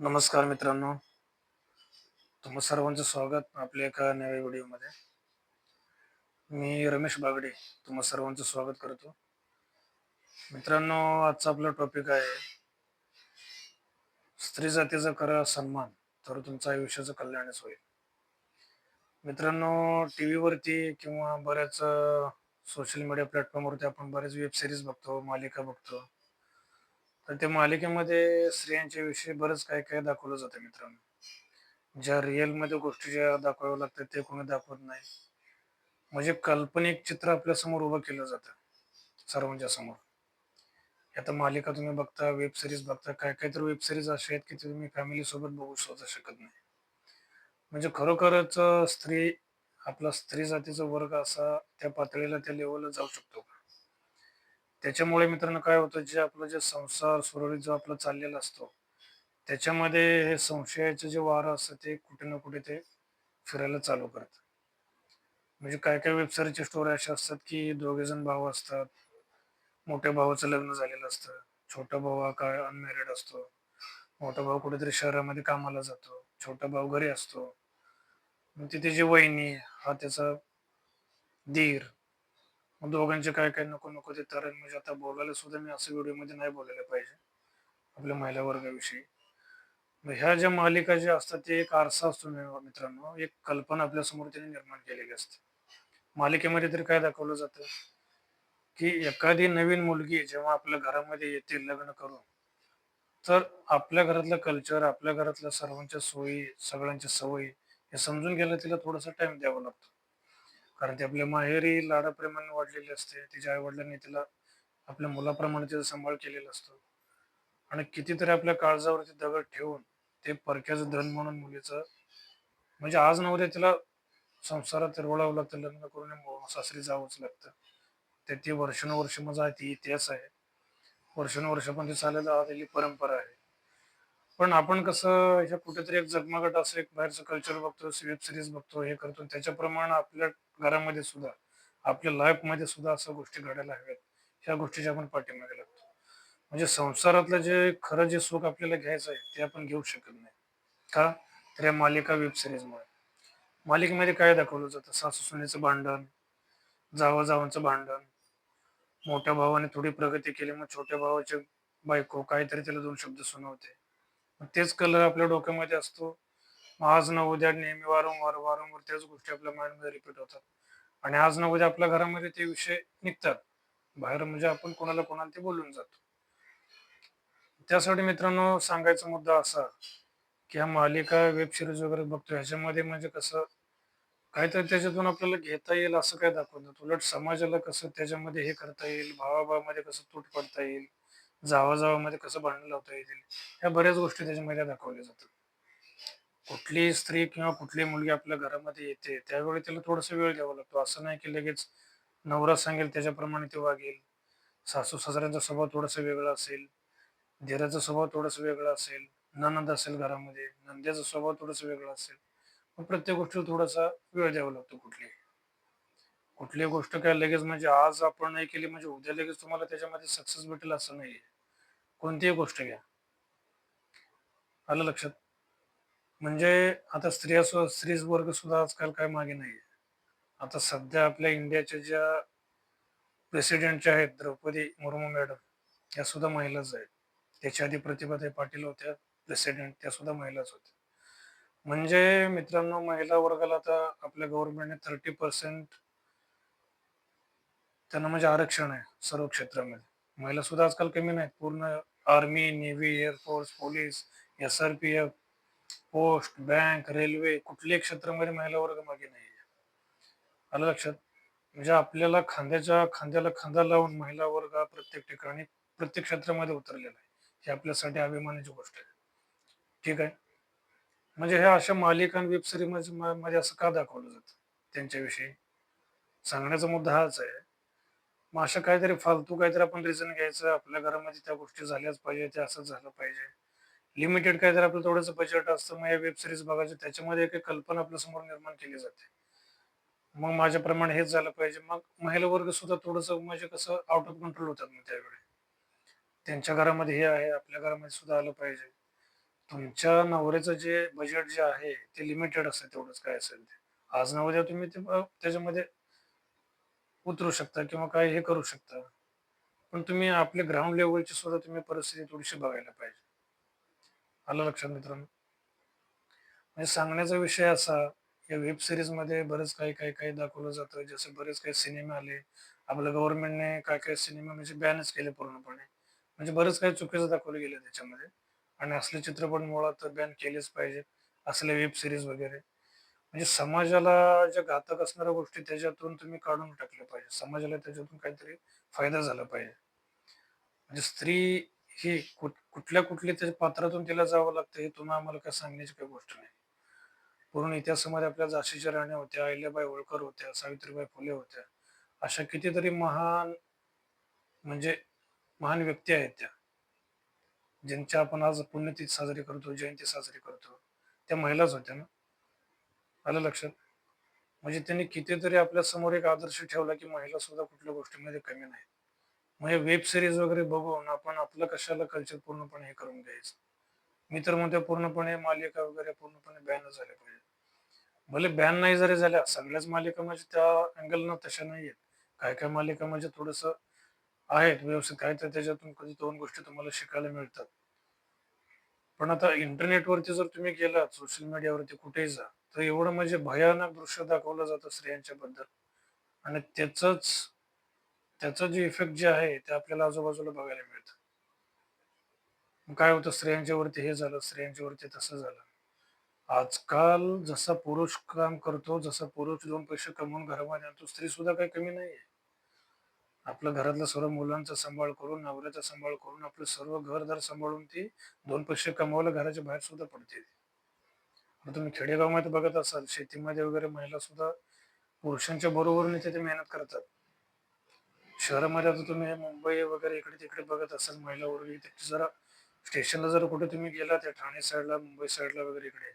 नमस्कार मित्रांनो. तुम्हा सर्वांचं स्वागत आपल्या एका नव्या व्हिडिओमध्ये. मी रमेश बागडे तुम्हा सर्वांचं स्वागत करतो. मित्रांनो आजचा आपला टॉपिक आहे स्त्री जातीचा करा सन्मान तर तुमचं आयुष्याचं कल्याणच होईल. मित्रांनो टी व्हीवरती किंवा बऱ्याच सोशल मीडिया प्लॅटफॉर्मवरती आपण बरेच वेब सिरीज बघतो मालिका बघतो. तर त्या मालिकेमध्ये स्त्रियांच्या विषयी बरंच काय काय दाखवलं जातं मित्रांनो. ज्या रिअलमध्ये गोष्टी ज्या दाखवाव्या लागतात ते कोणी दाखवत नाही. म्हणजे काल्पनिक चित्र आपल्यासमोर उभं केलं जातं सर्वांच्या समोर आता मालिका तुम्ही बघता वेब सिरीज बघता काय काय तर वेब सिरीज अशा आहेत की ते तुम्ही फॅमिली सोबत बघू सुद्धा शकत नाही. म्हणजे खरोखरच स्त्री आपला स्त्री जातीचा वर्ग असा त्या पातळीला त्या लेवलला जाऊ शकतो. त्याच्यामुळे मित्रांनो काय होतं जे आपलं जे संसार सुरळीत जो आपला चाललेला असतो त्याच्यामध्ये हे संशयाचं जे वारं असतं ते कुठे ना कुठे ते फिरायला चालू करतं म्हणजे काय काय वेबसाईटच्या स्टोरी अशा असतात की दोघे जण भाऊ असतात मोठ्या भावाचं लग्न झालेलं असतं छोटा भाऊ हा काय अनमॅरिड असतो मोठा भाऊ कुठेतरी शहरामध्ये कामाला जातो छोटा भाऊ घरी असतो. मग तिथे जी वहिनी हा त्याचा दीर मग दोघांचे काय काय नको नको ते तरण म्हणजे आता बोलायला सुद्धा मी असं व्हिडिओमध्ये नाही बोलायला पाहिजे. आपल्या महिला वर्गाविषयी. ह्या ज्या मालिका ज्या असतात ते एक आरसा असतो मित्रांनो. एक कल्पना आपल्यासमोर त्यांनी निर्माण केलेली असते. मालिकेमध्ये तरी काय दाखवलं जातं? की एखादी नवीन मुलगी जेव्हा आपल्या घरामध्ये येते लग्न करून तर आपल्या घरातलं कल्चर आपल्या घरातल्या सर्वांच्या सोयी सगळ्यांच्या सवयी हे समजून घ्यायला तिला थोडासा टाइम द्यावा लागतो. कारण ती आपल्या माहेरी लाडाप्रेमाने वाढलेली असते तिच्या आई वडिलांनी तिला आपल्या मुलाप्रमाणे तिचा सांभाळ केलेला असतो. आणि कितीतरी आपल्या काळजावरती दगड ठेवून ते परक्याचं धन म्हणून मुलीचं म्हणजे आज नव्हते तिला संसारात रोळावं लागतं लग्न करून मो- सासरी जावंच लागतं. ते ती वर्षानुवर्ष माझा ती इतिहास आहे. वर्षानुवर्ष पण ती चालत आलेली परंपरा आहे. पण आपण कसं ह्या कुठेतरी एक जगमगट असं एक बाहेरचं कल्चर बघतो वेब सिरीज बघतो हे करतो त्याच्याप्रमाणे आपल्या घरामध्ये सुद्धा आपल्या लाईफमध्ये सुद्धा असं गोष्टी घडायला हव्यात. ह्या गोष्टीच्या आपण पाठीमागे लागतो. म्हणजे संसारातलं जे खरं जे सुख आपल्याला घ्यायचं आहे ते आपण घेऊ शकत नाही. का? तर या मालिका वेब सिरीजमुळे मालिकेमध्ये काय दाखवलं जातं? सासू सुनेचं भांडण जावा जावांचं भांडण मोठ्या भावाने थोडी प्रगती केली मग छोट्या भावाचे बायको काहीतरी त्याला दोन शब्द सुनावते. तेच कलर आपल्या डोक्यामध्ये असतो. मग आज न उद्या नेहमी वारंवार वारंवार त्याच गोष्टी आपल्या माइंडमध्ये रिपीट होतात. आणि आज न उद्या आपल्या घरामध्ये ते विषय निघतात. बाहेर म्हणजे आपण कोणाला कोणाला ते बोलून जातो. त्यासाठी मित्रांनो सांगायचा मुद्दा असा की ह्या मालिका वेब सिरीज वगैरे बघतो ह्याच्यामध्ये म्हणजे कसं काहीतरी त्याच्यातून आपल्याला घेता येईल असं काय दाखवतात उलट समाजाला कसं त्याच्यामध्ये हे करता येईल भावाभावामध्ये कसं तूट पडता येईल जावाजावामध्ये कसं भांडण लावता येतील ह्या बऱ्याच गोष्टी त्याच्यामध्ये दाखवल्या जातात. कुठलीही स्त्री किंवा कुठली मुलगी आपल्या घरामध्ये येते त्यावेळी तिला थोडासा वेळ द्यावा लागतो. असं नाही की लगेच नवरा सांगेल त्याच्याप्रमाणे ते वागेल. सासू सासऱ्यांचा स्वभाव थोडासा वेगळा असेल धीराचा स्वभाव थोडासा वेगळा असेल ननंद असेल घरामध्ये नंद्याचा स्वभाव थोडासा वेगळा असेल. मग प्रत्येक गोष्टीला थोडासा वेळ द्यावा लागतो कुठली कुठलीही गोष्ट काय लगेच म्हणजे आज आपण नाही केली म्हणजे उद्या लगेच तुम्हाला त्याच्यामध्ये सक्सेस भेटेल असं नाहीये. कोणतीही गोष्ट घ्या. आलं लक्षात? म्हणजे आता स्त्रिया स्त्री वर्ग सुद्धा आजकाल काय मागे नाहीये. आता सध्या आपल्या इंडियाच्या ज्या प्रेसिडेंटच्या आहेत द्रौपदी मुर्मू मॅडम या सुद्धा महिलाच आहेत. त्याच्या आधी प्रतिभाताई पाटील होत्या प्रेसिडेंट त्या सुद्धा महिलाच होत्या. म्हणजे मित्रांनो महिला वर्गाला आता आपल्या गव्हर्नमेंटने थर्टी पर्सेंट त्यांना म्हणजे आरक्षण आहे सर्व क्षेत्रामध्ये. महिला सुद्धा आजकाल कमी नाहीत. पूर्ण army navy air force police S R P F post bank railway कुठल्याही क्षेत्रामध्ये महिला वर्ग मागे नाही आलं लक्षात? म्हणजे आपल्याला खांद्याच्या खांद्याला खांदा लावून महिला वर्ग हा प्रत्येक ठिकाणी प्रत्येक क्षेत्रामध्ये उतरलेला आहे. हे आपल्यासाठी अभिमानाची गोष्ट आहे. ठीक आहे? म्हणजे ह्या अशा मालिका वेब सिरीजमध्ये असं का दाखवलं जातं? त्यांच्याविषयी सांगण्याचा मुद्दा हाच आहे. मग अशा काहीतरी फालतू काहीतरी आपण रिझन घ्यायचं आपल्या घरामध्ये त्या गोष्टी झाल्याच पाहिजे ते असंच झालं पाहिजे. लिमिटेड काहीतरी आपलं थोडंसं बजेट असतं मग या वेब सिरीज बघायचं त्याच्यामध्ये एक कल्पना आपल्यासमोर निर्माण केली जाते. मग माझ्याप्रमाणे हेच झालं पाहिजे. मग महिला वर्ग सुद्धा थोडंसं म्हणजे कसं आउट ऑफ कंट्रोल होतात मग त्यावेळी. त्यांच्या घरामध्ये हे आहे आपल्या घरामध्ये सुद्धा आलं पाहिजे. तुमच्या नवऱ्याचं जे बजेट जे आहे ते लिमिटेड असतं तेवढंच काय असेल ते. आज नवऱ्या तुम्ही ते त्याच्यामध्ये उतरू शकता किंवा काय हे करू शकता. पण तुम्ही आपल्या ग्राउंड लेवलची सुद्धा तुम्ही परिस्थिती थोडीशी बघायला पाहिजे. आलं लक्षात मित्रांनो? म्हणजे सांगण्याचा विषय असा, या वेब सीरीजमध्ये बरेच काही, काही, काही दाखवलं जातं. जसे बरेच काही सिनेमे आले. आपल्या गव्हर्नमेंटने काय काय सिनेमा म्हणजे बॅनच केले पूर्णपणे. म्हणजे बरेच काही चुकीचं दाखवलं गेलं त्याच्यामध्ये आणि असले चित्रपट मुळात बॅन केलेच पाहिजे असले वेब सिरीज वगैरे. म्हणजे समाजाला ज्या घातक असणाऱ्या गोष्टी त्याच्यातून तुम्ही काढून टाकल्या पाहिजे. समाजाला त्याच्यातून काहीतरी फायदा झाला पाहिजे. म्हणजे स्त्री ही कुठ कुठल्या-कुठल्या त्या पात्रातून तिला जावं लागतं हे तुम्हाला आम्हाला काय सांगण्याची काही गोष्ट नाही. पूर्ण इतिहासामध्ये आपल्या झाशीच्या राण्या होत्या, अहिल्याबाई होळकर होत्या, सावित्रीबाई फुले होत्या. अशा कितीतरी महान म्हणजे महान व्यक्ती आहेत त्या. ज्यांच्या आपण आज पुण्यतिथी साजरी करतो, जयंती साजरी करतो. त्या महिलाच होत्या ना? आलं लक्षात? म्हणजे त्यांनी कितीतरी आपल्यासमोर एक आदर्श ठेवला, की महिला सुद्धा कुठल्या गोष्टीमध्ये कमी नाही म्हणजे वेब सिरीज वगैरे बघून आपण आपलं कशाला कल्चर पूर्णपणे हे करून घ्यायचं. मी तर म्हणते पूर्णपणे मालिका वगैरे पूर्णपणे बॅनच झाल्या पाहिजे भले बॅन नाही जरी झाल्या, सगळ्याच मालिका म्हणजे त्या अँगलनं तशा नाहीयेत. काय काय मालिका म्हणजे थोडस आहेत व्यवस्थित काय तर त्याच्यातून कधी दोन गोष्टी तुम्हाला शिकायला मिळतात. पण आता इंटरनेटवरती जर तुम्ही गेलात, सोशल मीडियावरती कुठेही जा, तर एवढं म्हणजे भयानक दृश्य दाखवलं जातं स्त्रियांच्या बद्दल आणि त्याच त्याचं जे इफेक्ट जे आहे ते आपल्याला आजूबाजूला बघायला मिळतं. काय होतं स्त्रियांच्या वरती हे झालं, स्त्रियांच्या वरती तसं झालं. आजकाल जसा पुरुष काम करतो, जसा पुरुष दोन पैसे कमवून घरामध्ये आणतो, स्त्री सुद्धा काही कमी नाहीये. आपलं घरातल्या सर्व मुलांचा सांभाळ करून, नवऱ्याचा सांभाळ करून, आपलं सर्व घरदार सांभाळून ती दोन पैसे कमवायला घराच्या बाहेर सुद्धा पडते. तुम्ही खेडेगावमध्ये बघत असाल, शेतीमध्ये वगैरे महिला सुद्धा पुरुषांच्या बरोबरीने तिथे मेहनत करतात. शहरामध्ये आता तुम्ही मुंबई वगैरे इकडे-तिकडे बघत असाल महिला वर्ग जरा स्टेशनला जर कुठे तुम्ही गेला त्या ठाणे साईडला, मुंबई साईडला वगैरे इकडे,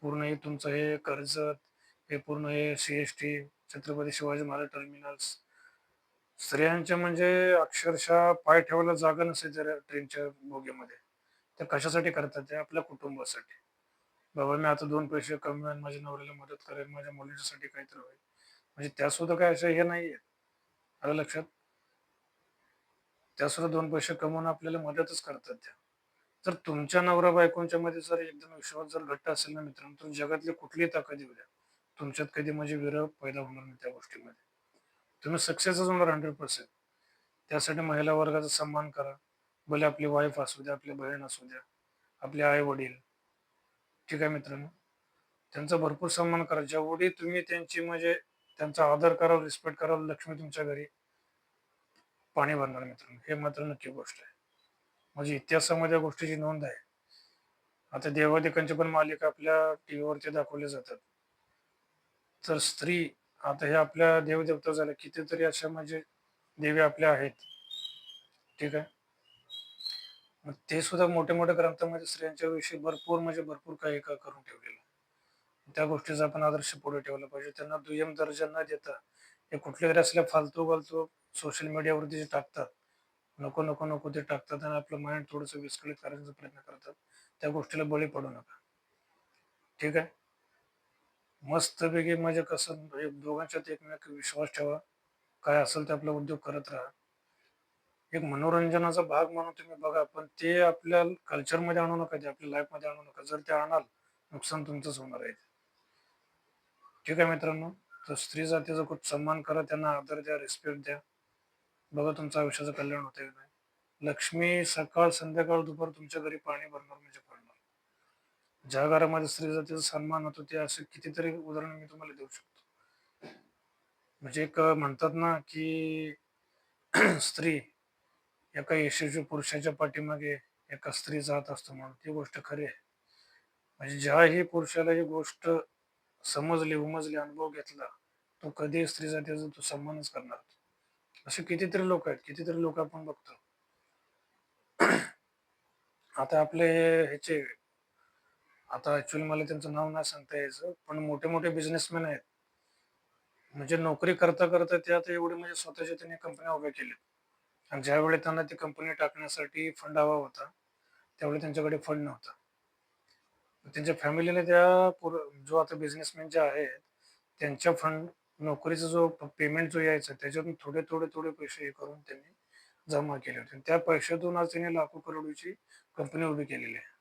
पूर्ण हे तुमचं हे कर्जत, हे पूर्ण हे C S T, Chhatrapati Shivaji Maharaj terminals. स्त्रियांच्या म्हणजे अक्षरशः पाय ठेवायला जागा नसते जरा ट्रेनच्या बोगीमध्ये. त्या कशासाठी करतात ते आपल्या कुटुंबासाठी. बाबा मी आता दोन पैसे कमवेन, माझ्या नवऱ्याला मदत करेन, माझ्या मुलीच्यासाठी काहीतरी होईल. म्हणजे त्या सुद्धा काय अशा हे नाहीये आलं लक्षात? त्या सुद्धा दोन पैसे कमवून आपल्याला मदतच करतात त्या. तर तुमच्या नवरा-बायकोंच्यामध्ये जर एकदम विश्वास जर घट्ट असेल ना मित्रांनो, तर जगातली कुठलीही ताकद येऊ द्या. तुमच्यात कधी म्हणजे विरह पैदा होणार नाही त्या गोष्टीमध्ये. तुम्ही सक्सेसच होणार 100%. त्यासाठी महिला वर्गाचा सन्मान करा. भले आपली वाईफ असू द्या, आपली बहीण असू द्या, आपले आई-वडील. ठीक आहे मित्रांनो. त्यांचा भरपूर सन्मान करा. जेवढी तुम्ही त्यांची म्हणजे त्यांचा आदर कराल, रिस्पेक्ट कराल, लक्ष्मी तुमच्या घरी पाणी भरणार मित्रांनो. हे मात्र नक्की गोष्ट आहे. म्हणजे इतिहासामध्ये या गोष्टीची नोंद आहे. आता देवादेकांचे पण मालिका आपल्या टीव्हीवरती दाखवले जातात. तर स्त्री आता हे आपल्या देवदेवता झाल्या. कितीतरी अशा म्हणजे देवी आपल्या आहेत. ठीक आहे. मग ते सुद्धा मोठ्या-मोठ्या ग्रंथामध्ये स्त्रियांच्या विषयी भरपूर म्हणजे भरपूर काही का करून ठेवलेलं आहे. त्या गोष्टीचा आपण आदर्श पुढे ठेवला पाहिजे. त्यांना दुय्यम दर्जा न देता हे कुठल्यातरी असल्या फालतू-फालतू सोशल मीडियावरती जे टाकतात. नको, नको, नको ते टाकतात आणि आपलं माइंड थोडंसं विस्कळीत करण्याचा प्रयत्न करतात. त्या गोष्टीला बळी पडू नका. ठीक आहे. मस्तपैकी म्हणजे कसं म्हणजे दोघांच्यात एकमेक विश्वास ठेवा. काय असेल ते आपला उद्योग करत राहा. एक मनोरंजनाचा भाग म्हणून तुम्ही बघा, पण ते आपल्या कल्चरमध्ये आणू नका, ते आपल्या लाईफमध्ये आणू नका. जर ते आणाल, नुकसान तुमचंच होणार आहे. ठीक आहे मित्रांनो. तर स्त्री जातीचा खूप सन्मान करा, त्यांना आदर द्या, रिस्पेक्ट द्या. बघा तुमचं आयुष्याचं कल्याण होतंय का नाही. लक्ष्मी सकाळ, संध्याकाळ, दुपार तुमच्या घरी पाणी भरणार म्हणजे पडणार ज्या घरामध्ये स्त्री जातीचा सन्मान होतो, ते असे कितीतरी उदाहरण मी तुम्हाला देऊ शकतो. म्हणजे एक म्हणतात ना, की स्त्री एका यशस्वी पुरुषाच्या पाठीमागे एका स्त्री जात असतो म्हणून ती गोष्ट खरी आहे. म्हणजे ज्याही पुरुषाला ही गोष्ट समजली, उमजली, अनुभव घेतला, तो कधीही स्त्री जातीचा तो सन्मानच करणार. असे कितीतरी लोक आहेत, कितीतरी लोक आपण बघतो. आता आपले ह्याचे आता ऍक्च्युली मला त्यांचं नाव नाही सांगता यायचं, पण मोठे-मोठे बिझनेसमॅन आहेत. म्हणजे नोकरी करता-करता ते आता एवढे म्हणजे स्वतःच्या त्यांनी कंपन्या उभ्या केल्या आणि ज्यावेळी त्यांना ती कंपनी टाकण्यासाठी फंड हवा होता, त्यावेळी त्यांच्याकडे फंड नव्हता. त्यांच्या फॅमिलीने त्या पूर जो आता बिझनेसमॅन जे आहेत त्यांच्या फंड नोकरीचा जो पेमेंट जो यायचा त्याच्यातून थोडे थोडे थोडे पैसे हे करून त्यांनी जमा केले होते. त्या पैशातून आज त्यांनी लाखो करोडची कंपनी उभी केलेली आहे.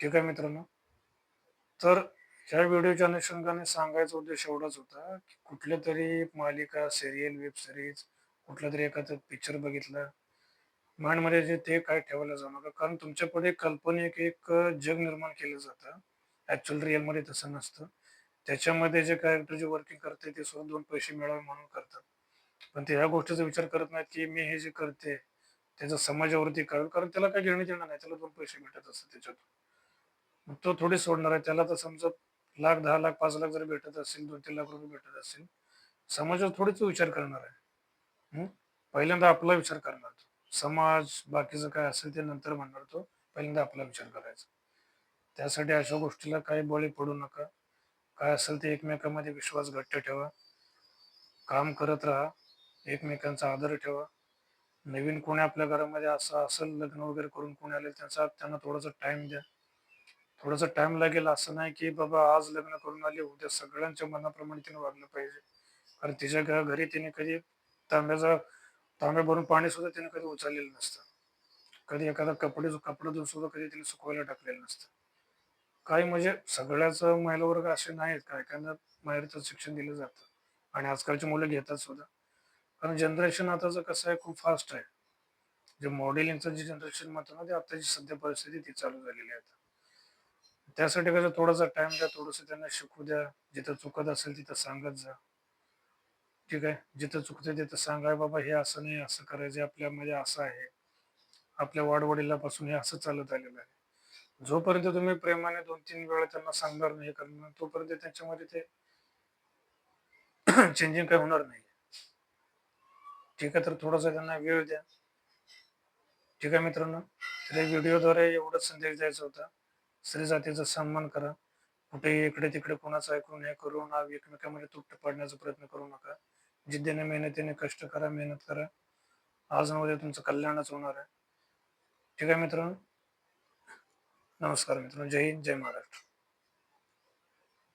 ठीक आहे मित्रांनो? तर ह्या व्हिडिओच्या अनुषंगाने सांगायचा उद्देश एवढाच होता की कुठल्या तरी मालिका सिरियल वेब सिरीज कुठला तरी एखादं पिक्चर बघितलं. माइंडमध्ये जे ते काय ठेवायला जाऊ नका. कारण तुमच्यापुढे काल्पनिक एक जग निर्माण केलं जातं. ऍक्च्युअल रिअलमध्ये तसं नसतं. त्याच्यामध्ये जे कॅरेक्टर जे वर्किंग करते ते सुद्धा दोन पैसे मिळावे म्हणून करतात. पण ते ह्या गोष्टीचा विचार करत नाहीत की मी हे जे करते त्याचा समाजावरती कळेल कारण त्याला काय घेणं देणं नाही. त्याला दोन पैसे भेटत असतात त्याच्यातून. तो थोडी सोडणार आहे. त्याला तर समजा लाख दहा लाख पाच लाख जर भेटत असेल दोन तीन लाख रुपये भेटत असेल समाजावर थोडीच विचार करणार आहे. हम्म? पहिल्यांदा आपला विचार करणार तो समाज बाकीचं काय असेल ते नंतर म्हणणार तो. पहिल्यांदा आपला विचार करायचा. त्यासाठी अशा गोष्टीला काही बळी पडू नका. काय असेल ते एकमेकांमध्ये विश्वास घट्ट ठेवा. काम करत राहा. एकमेकांचा आदर ठेवा. नवीन कोणी आपल्या घरामध्ये असं असेल लग्न वगैरे करून कोणी आले त्यांचा त्यांना थोडासा टाइम द्या. थोडासा टाइम लागेल असं नाही की बाबा आज लग्न करून आले उद्या सगळ्यांच्या मनाप्रमाणे तिने वागलं पाहिजे. कारण तिच्या घ- घरी तिने कधी तांब्याचा तांब्या भरून पाणी सुद्धा तिने कधी उचललेलं नसतं. कधी एखादा कपडे कपडे धुवून सुद्धा कधी तिने सुकवायला टाकलेलं नसतं. काही म्हणजे सगळ्याच महिला वर्ग असे नाहीत काय एखाद्या बाहेरचं शिक्षण दिलं जातं आणि आजकालची मुलं घेतात सुद्धा. कारण जनरेशन आताचं कसं आहे खूप फास्ट आहे. जे मॉडेलिंगचं जे जनरेशन म्हणतो ना ते आताची सध्या परिस्थिती ती चालू झालेली आहे त्यासाठी कसं थोडासा टाइम द्या थोडंसं त्यांना शिकू द्या. जिथं चुकत असेल तिथं सांगत जा. ठीक आहे? जिथं चुकते तिथं सांगाय बाबा हे असं नाही असं करायचं आपल्यामध्ये असं आहे. आपल्या वाडवडिलापासून हे असं चालत आलेलं आहे. जोपर्यंत तुम्ही प्रेमाने दोन तीन वेळा त्यांना सांगणार नाही हे करणार तोपर्यंत त्यांच्यामध्ये ते चेंजिंग काही होणार नाही. ठीक आहे? तर थोडासा त्यांना वेळ द्या. ठीक आहे मित्रांनो? तर व्हिडिओद्वारे एवढाच संदेश द्यायचा होता. स्त्री जातीचा सन्मान करा. कुठेही इकडे तिकडे कोणाचं ऐकून हे करून ना एकमेकांमध्ये तुट्ट पाडण्याचा प्रयत्न करू नका. जिद्दीने मेहनतीने कष्ट करा मेहनत करा. आज न उद्या तुमचं कल्याणच होणार आहे. ठीक आहे मित्रांनो. नमस्कार मित्रांनो. जय हिंद जय महाराष्ट्र.